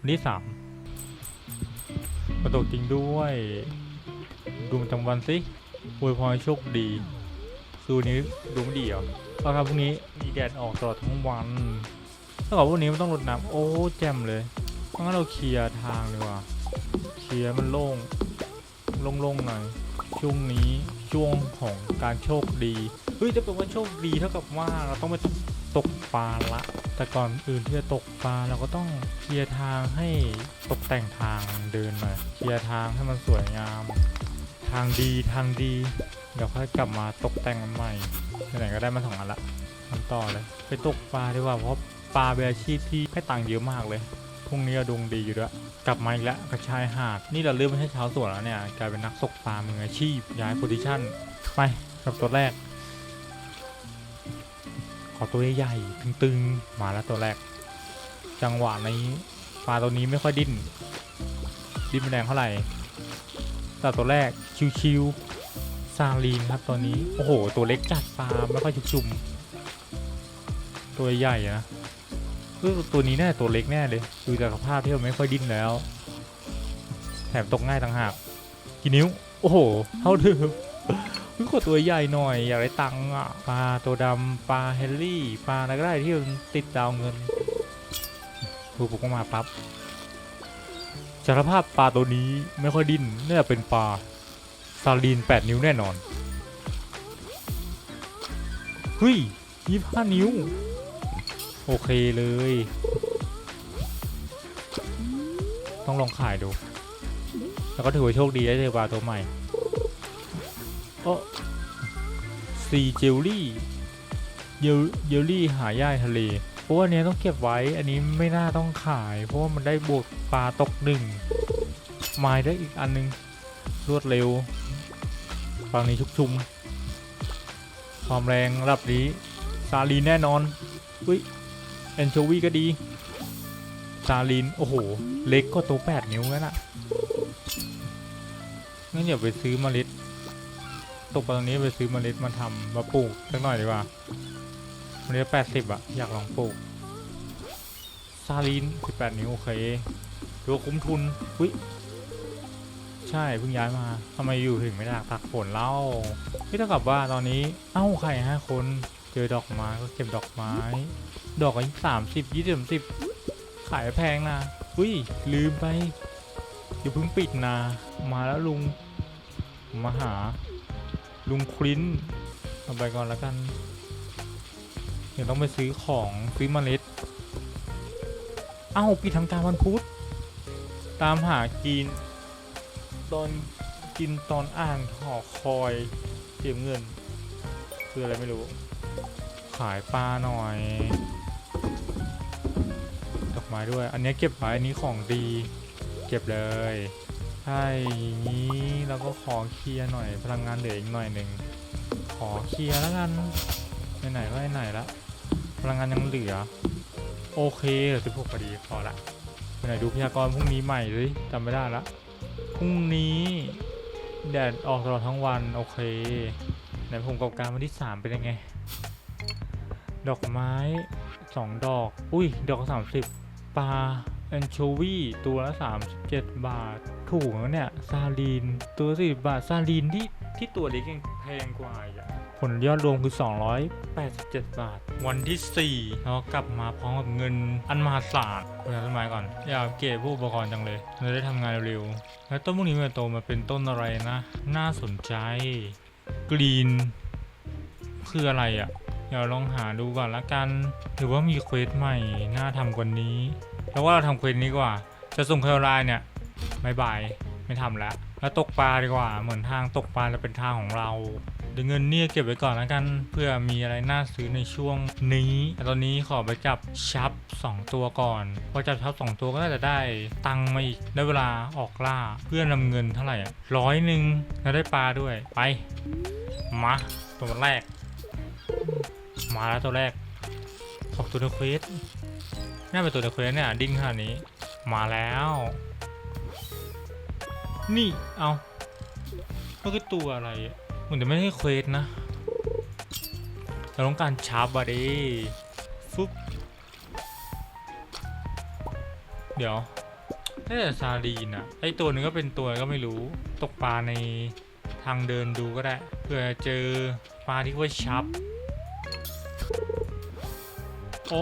วันที่สามกระตกจริงด้วยดวงจำวันสิอวยพรให้โชคดีคืนวันนี้ดวงไม่ดีเหรอเอาครับพรุ่งนี้มีแดดออกตลอดทั้งวันถ้าเกิดพรุ่งนี้มันต้องรดน้ำโอ้แจ่มเลยเพราะงั้นเราเคลียร์ทางดีกว่าเคลียร์มันโล่งโล่งๆหน่อยช่วงนี้ช่วงของการโชคดีเฮ้ยจะเป็นว่าโชคดีเท่ากับว่าเราต้องไป ตกปลาละ แต่ก่อนอื่นที่จะตกปลาเราก็ต้องเคลียร์ทางให้ตกแต่งทางเดินหน่อยเคลียร์ทางให้มันสวยงาม ทางดีทางดี เดี๋ยวค่อยกลับมาตกแต่งมันใหม่ไหนก็ได้มาสองอันละทำต่อเลย ไปตกปลาดีกว่าเพราะปลาเป็นอาชีพที่ให้ตังค์เยอะมากเลยพรุ่งนี้เราดวงดีอยู่ด้วยกลับมาอีกแล้วกระชายหาดนี่เราเริ่มไม่ใช่ชาวสวนแล้วเนี่ยกลายเป็นนักตกปลามืออาชีพย้ายโพซิชั่นไปกับตัวแรก ขอตัวใหญ่ๆตึงๆ มาแล้วตัวแรก จังหวะนี้ปลาตัวนี้ไม่ค่อยดิ้น ดิ้นไม่แรงเท่าไหร่แต่ตัวแรกชิวๆซาลีนครับตัวนี้ โอ้โห ตัวเล็กจัดปลาไม่ค่อยชุกชุมตัวใหญ่นะเออตัวนี้แน่ตัวเล็กแน่เลยดูจากสภาพที่มันไม่ค่อยดิ้นแล้ว แถมตกง่ายต่างหากกี่นิ้ว โอ้โห เท่าเดิม เฮ้ยขอตัวใหญ่หน่อยอยากได้ตังค์อะปลาตัวดำปลาเฮลลี่ปลาอะไรก็ได้ที่มันติดดาวเงินผูกก็มาปั๊บจากสภาพปลาตัวนี้ไม่ค่อยดิ้นน่าจะเป็นปลาซาลีน 8 นิ้วแน่นอนเฮ้ยยี่ห้านิ้ว โอเคเลย ต้องลองขายดู แล้วก็ถือว่าโชคดีได้เจอปลาตัวใหม่ โอ้ซีเจลลี่เยลลี่หายากทะเล เพราะว่าเนี้ยต้องเก็บไว้ อันนี้ไม่น่าต้องขาย เพราะว่ามันได้บวกปลาตกหนึ่งไม้ได้อีกอันนึง รวดเร็ว ฝั่งนี้ชุกชุม ความแรงระดับนี้ ซาลีนแน่นอน อุ้ยแอนโชวีก็ดี ซาลีน โอ้โห เล็กก็ตัวแปดนิ้วแล้วนะงั้นเดี๋ยวไปซื้อเมล็ด ตกปตรงนี้ไปซื้อเมล็ดมาทำมาปลูกสักหน่อยดีกว่าเมล็ดแปดสิบอะอยากลองปลูกซาลีนสิบแปดนิ้วโอเคดูว่าคุ้มทุนอุ้ยใช่เพิ่งย้ายมาทำไมอยู่ถึงไม่ได้พักฝนเล่าไม่เท่ากับว่าตอนนี้เอ้าใครห้าคนเจอดอกไม้ก็เก็บดอกไม้ ดอกละสามสิบยี่สิบสิบขายแพงนะอุ้ยลืมไปอย่าเพิ่งปิดนะมาแล้วลุงมาหา ลุงคลินเอาไปก่อนแล้วกัน เดี๋ยวต้องไปซื้อของซื้อเมล็ด เอ้าปิดทำการวันพุธ ตามหากิน ตอนกินตอนอ่านหอคอยเสียเงิน คืออะไรไม่รู้ ขายปลาหน่อย ดอกไม้ด้วย อันนี้เก็บไว้อันนี้ของดี เก็บเลย ใช่อย่างนี้เราก็ขอเคลียร์หน่อยพลังงานเหลืออีกหน่อยหนึ่งขอเคลียร์แล้วกันไหนๆก็ไหนๆละพลังงานยังเหลือ โอเคเหลือสิบหกพอดีพอละไปไหนดูพยากรณ์พรุ่งนี้ใหม่เลยจำไม่ได้ละพรุ่งนี้แดดออกตลอดทั้งวันโอเคไหนผมกับการวันที่สามเป็นยังไง ดอกไม้สองดอก อุ้ยดอกสามสิบปลาแอนโชวีตัวละสามสิบเจ็ดบาท ถูกแล้วเนี่ยซาลีนตัวสิบบาทซาลีนที่ที่ตัวเล็กยังแพงกว่าอีกอะผลยอดรวมคือ 287 บาท วันที่4เรากลับมาพร้อมกับเงินอันมหาศาลคุณต้นไม้ก่อน อยากเก็บผู้อุปกรณ์จังเลยเราได้ทำงานเร็วๆ แล้วต้นพวกนี้มันโตมาเป็นต้นอะไรนะ น่าสนใจ กรีน คืออะไรอะ่ะเดี๋ยวลองหาดูก่อนละกัน หรือว่ามีเควสใหม่ น่าทำกว่านี้ แล้วว่าเราทำเควสนี้กว่า จะส่งเคอร์ไลน์เนี่ย บายบายไม่ทำแล้ว แล้วตกปลาดีกว่า เหมือนทางตกปลาจะเป็นทางของเราเดี๋ยวเงินเนี่ยเก็บไว้ก่อนแล้วกัน เพื่อมีอะไรน่าซื้อในช่วงนี้แต่ตอนนี้ขอไปจับชับ 2 ตัวก่อน พอจับชับ 2 ตัวก็น่าจะได้ตังค์มาอีกได้เวลาออกล่าเพื่อนำเงินเท่าไหร่อะร้อยหนึ่งแล้วได้ปลาด้วยไป มาตัวแรก มาแล้วตัวแรกขอบตัวในเควสน่าเป็นตัวในเควสเนี่ยดิ้นขนาดนี้ มาแล้ว นี่เอามันคือตัวอะไรเหมือนจะไม่ใช่เควสนะเราต้องการชาร์ปบอดี้ฟึบเดี๋ยวน่าจะซาลีนอะไอตัวหนึงก็เป็นตัวก็ไม่รู้ตกปลาในทางเดินดูก็ได้เผื่อเจอปลาที่ว่าชับโอ้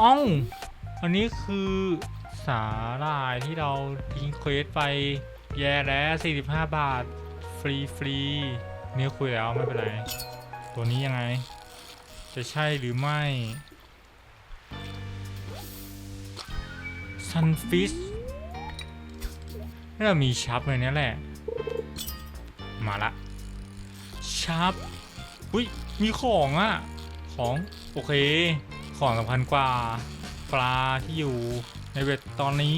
อ้องอันนี้คือ สาหร่ายที่เราทิ้งเควสไปแย่แล้ว45 บาท ฟรีฟรีเนี่ยคุยแล้วไม่เป็นไร ตัวนี้ยังไง จะใช่หรือไม่ซันฟิชเรามีชับเลยนี่แหละ มาละชับอุ้ย มีของอะของ โอเค ของสำคัญกว่า ปลาที่อยู่ เบ็ดตอนนี้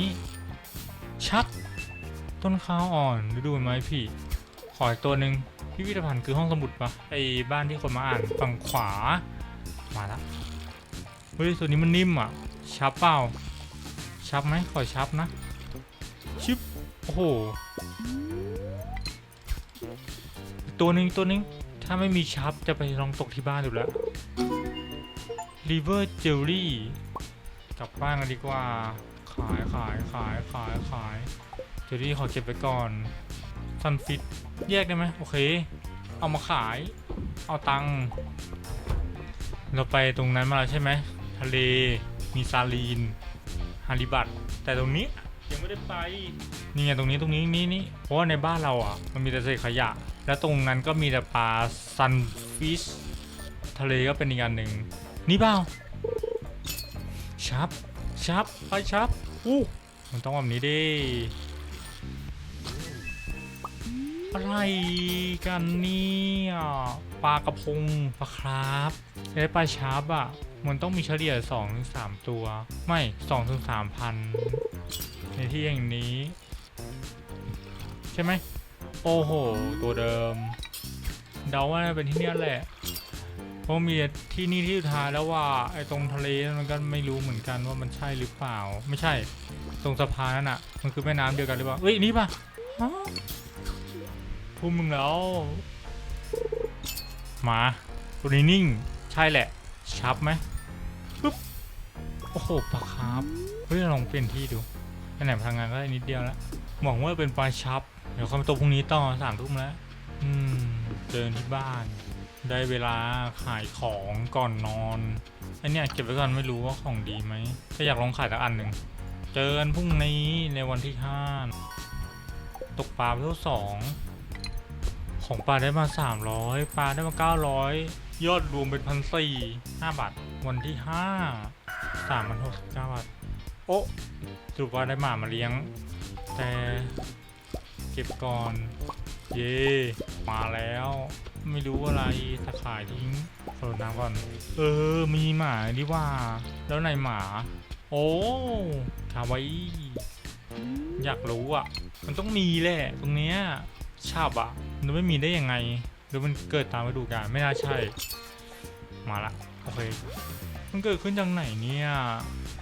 ชับต้นข้าวอ่อนฤดูใบไม้ผลิขออีกตัวหนึ่งพิพิธภัณฑ์คือห้องสมุดปะไอ้บ้านที่คนมาอ่านฝั่งขวา มาละเฮ้ยตัวนี้มันนิ่มอะ ชับเปล่า ชับไหมขอชับนะ ชิบโอ้โหตัวหนึ่งตัวหนึ่งถ้าไม่มีชับจะไปลองตกที่บ้านดูแล้ว River Jelly กลับบ้านกันดีกว่า ขายขายขายขายขายเจลลี่ขอเก็บไปก่อนซันฟิตแยกได้ไหมโอเค เอามาขาย เอาตังค์เราไปตรงนั้นมาแล้วใช่ไหมทะเลมีซาลีนฮาริบัตแต่ตรงนี้ยังไม่ได้ไปนี่ไงตรงนี้ตรงนี้นี่นี่เพราะว่าในบ้านเราอะ มันมีแต่เศษขยะ แล้วตรงนั้นก็มีแต่ปลาซันฟิชทะเลก็เป็นอีกอันหนึ่งนี่เปล่า ชับชับไปชับอู้มันต้องแบบนี้ดิอะไรกันเนี่ยปลากระพงปลาคราฟไอ้ปลาชาร์ปอะ มันต้องมีเฉลี่ย2ถึง3ตัว ไม่2ถึง3พันในที่อย่างนี้ ใช่ไหม โอ้โห ตัวเดิม เดาว่าเป็นที่นี่แหละ ราะมีที่นี่ที่สุดท้ายแล้วว่าไอ้ตรงทะเลนั่นมันก็ไม่รู้เหมือนกันว่ามันใช่หรือเปล่า ไม่ใช่ ตรงสะพานนั่นอะ มันคือแม่น้ำเดียวกันหรือเปล่าเอ้ยนี่ปะฮะพูดมึงแล้วมาตัวนี้นิ่ง ใช่แหละ ชับไหมปึ๊บโอ้โหปลาคาร์ฟเฮ้ยลองเปลี่ยนที่ดูไปไหนพลังงานก็ได้นิดเดียวแล้วหวังว่าเป็นปลาชับ เดี๋ยวคำโตวพรุ่งนี้ต่อสามทุ่มแล้ว อืม เดินที่บ้าน ได้เวลาขายของก่อนนอนอันเนี้ยเก็บไว้ก่อนไม่รู้ว่าของดีไหมถ้าอยากลองขายสักอันหนึ่ง เจอกันพรุ่งนี้ในวันที่ห้าตกปลาไปเท่าสองของปลาได้มาสามร้อยปลาได้มาเก้าร้อยยอดรวมเป็นพันสี่ห้าบาท วันที่ห้าสามพันหกสิบเก้าบาท โอ้สรุปว่าได้หมามาเลี้ยง แต่เก็บก่อน เย่มาแล้ว ไม่รู้อะไรตะข่ายทิ้งโคลน้ำก่อน เออ มีหมาดีว่า แล้วไหนหมา โอ้คาวาอิอยากรู้อะ มันต้องมีแหละ ตรงเนี้ยชาบอะมันไม่มีได้ยังไง หรือมันเกิดตามฤดูกาลไม่น่าใช่ มาละ โอเค มันเกิดขึ้นจากไหนเนี่ย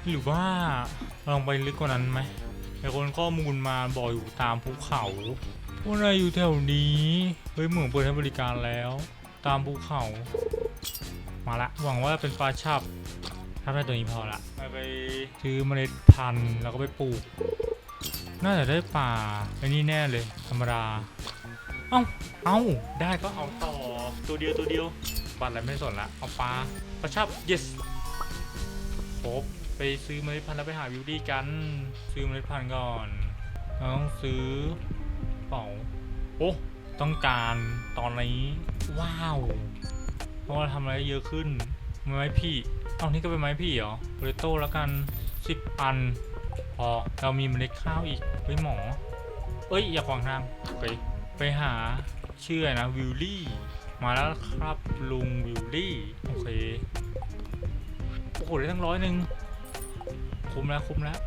หรือว่าลองไปลึกกว่านั้นไหมไอคนข้อมูลมาบอกอยู่ตามภูเขา พวกนายอยู่แถวนี้ เฮ้ยเหมืองเปิดให้บริการแล้ว ตามภูเขา มาละ หวังว่าเป็นปลาชับ ถ้าได้ตัวนี้พอละไปไปซื้อเมล็ดพันธุ์แล้วก็ไปปลูก น่าจะได้ป่าไอ้นี่แน่เลย ธรรมดา เอ้า เอ้า ได้ก็เอาต่อ ตัวเดียวตัวเดียว บัตรอะไรไม่สนละ เอาปลา ปลาชับ yes ครบไปซื้อเมล็ดพันธุ์แล้วไปหาวิวดี้กัน ซื้อเมล็ดพันธุ์ก่อนเราต้องซื้อ เป๋าโอ้ต้องการตอนนี้ ว้าว เพราะว่าทำอะไรเยอะขึ้น ไม้พี่เอานี่ก็เป็นไม้พี่เหรอโปเตโต้แล้วกันสิบอัน พอ เรามีเมล็ดข้าวอีก เฮ้ยหมอ เอ้ย อย่าขวางทางไปไปหาชื่ออะไรนะวิลลี่ มาแล้วครับลุงวิลลี่ โอเค โอ้โห ได้ตั้งร้อยหนึ่งคุ้มแล้วคุ้มแล้ว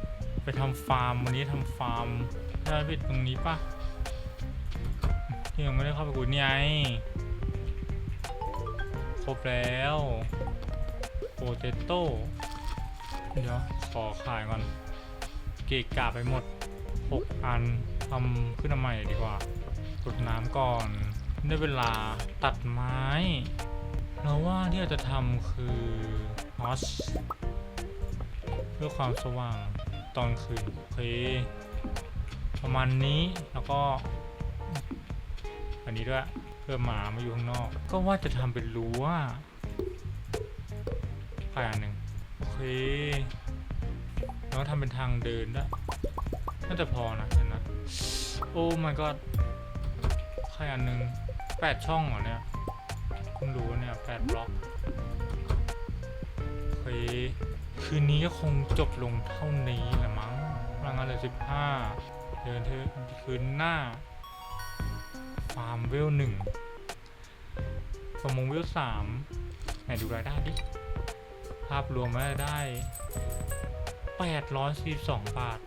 ไปทำฟาร์ม วันนี้ทำฟาร์มได้ผิดตรงนี้ปะ ที่ยังไม่ได้เข้าไปกุยนี่ไงครบแล้วโปเตโต้เดี๋ยวขอขายก่อนเกะกะไปหมด 6 อันทำขึ้นมาใหม่ดีกว่ากดน้ำก่อน ได้เวลาตัดไม้ เราว่าที่เราจะทำคือฮอสเพื่อความสว่างตอนคืนโอเคประมาณนี้แล้วก็ อันนี้ด้วยเพื่อหมามาอยู่ข้างนอก ก็ว่าจะทำเป็นรั้วไปอันหนึ่งโอเคแล้วทำเป็นทางเดินด้วยน่าจะพอนะเห็นนะโอ้ my god ใครอันหนึ่งแปดช่องเหรอเนี่ยเพิ่งรู้เนี่ยแปดบล็อกโอเคคืนนี้ก็คงจบลงเท่านี้แหละมั้งพลังงานเหลือสิบห้าเดินเธอคืนหน้า ฟาร์มเวลหนึ่งประมงเวลสามไหนดูรายได้ดิ ภาพรวมรายได้แปดร้อยสี่สองบาท